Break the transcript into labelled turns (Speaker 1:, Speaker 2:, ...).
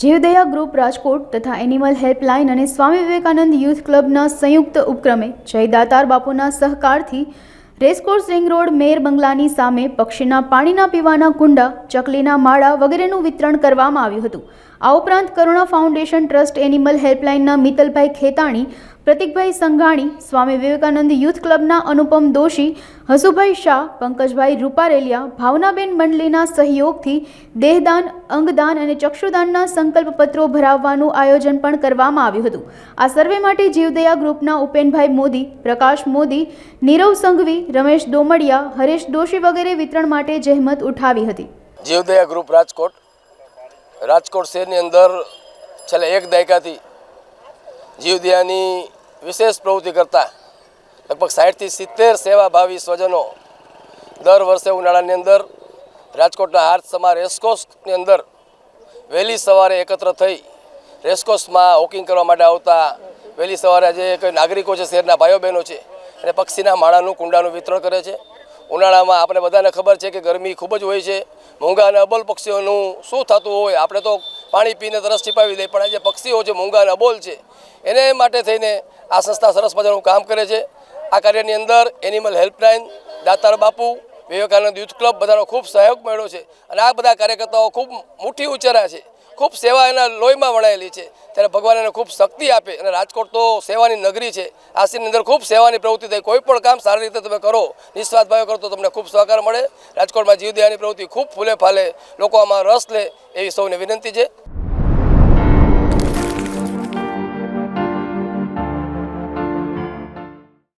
Speaker 1: જીવદયા ગ્રુપ રાજકોટ તથા animal helpline અને સ્વામી વિવેકાનંદ યુથ ક્લબના સંયુક્ત ઉપક્રમે જયદાતાર બાપુના સહકારથી રેસકોર્સ રિંગ રોડ મેર બંગલાની સામે પક્ષીના પાણીના પીવાના કુંડા, ચકલીના માળા વગેરેનું વિતરણ કરવામાં આવ્યું હતું. આ ઉપરાંત કરુણા ફાઉન્ડેશન ટ્રસ્ટ એનિમલ હેલ્પલાઇનના મિતલભાઈ ખેતાણી પ્રતિકભાઈ સંઘાણી, સ્વામી વિવેકાનંદ યુથ ક્લબના અનુપમ દોશી, હસુભાઈ શાહ, પંકજભાઈ રૂપારેલિયા, ભાવનાબેન મંડલીના સહયોગથી દેહદાન, અંગદાન અને ચક્ષુદાનના સંકલ્પ પત્રો ભરાવવાનું આયોજન પણ કરવામાં આવ્યું હતું. આ સર્વે માટે જીવદયા ગ્રુપના ઉપેનભાઈ મોદી, પ્રકાશ મોદી, નીરવ સંઘવી, રમેશ દોમડિયા હરેશ દોશી વગેરે વિતરણ માટે જહેમત ઉઠાવી હતી.
Speaker 2: જીવદયા ગ્રુપ રાજકોટ. રાજકોટ શહેરની અંદર છેલ્લા એક દાયકાથી જીવદયાની વિશેષ પ્રવૃત્તિ કરતા લગભગ સાઠથી સિત્તેર સેવાભાવી સ્વજનો દર વર્ષે ઉનાળાની અંદર રાજકોટના હાર્થ સમા રેસકોર્સની અંદર વહેલી સવારે એકત્ર થઈ રેસકોર્સમાં વોકિંગ કરવા માટે આવતા વહેલી સવારે જે કોઈ નાગરિકો છે, શહેરના ભાઈઓ બહેનો છે અને પક્ષીના માળાનું, કુંડાનું વિતરણ કરે છે. ઉનાળામાં આપણે બધાને ખબર છે કે ગરમી ખૂબ જ હોય છે. મૂંગા અને અબોલ પક્ષીઓનું શું થતું હોય આપણે તો પાણી પીને તરસ છીપાવી દઈએ, પણ આ જે પક્ષીઓ છે મૂંગા અને અબોલ છે, એને માટે થઈને આ સંસ્થા સરસ મજાનું કામ કરે છે. આ કાર્યની અંદર એનિમલ હેલ્પલાઇન દાતાર બાપુ, વિવેકાનંદ યુથ ક્લબ બધાનો ખૂબ સહયોગ મળ્યો છે. અને આ બધા કાર્યકર્તાઓ ખૂબ મોટી ઉચેરા છે. ખૂબ સેવા એના લોહીમાં વણાયેલી છે. ત્યારે ભગવાન એને ખૂબ શક્તિ આપે અને રાજકોટ તો સેવાની નગરી છે. આશીની અંદર ખૂબ સેવાની પ્રવૃત્તિ થાય. કોઈ પણ કામ સારી રીતે તમે કરો, નિસ્વાર્થ ભાવે કરો તો તમને ખૂબ સહકાર મળે. રાજકોટમાં જીવદયાની પ્રવૃત્તિ ખૂબ ફૂલે ફાલે. લોકો આમાં રસ લે એવી સૌને વિનંતી છે.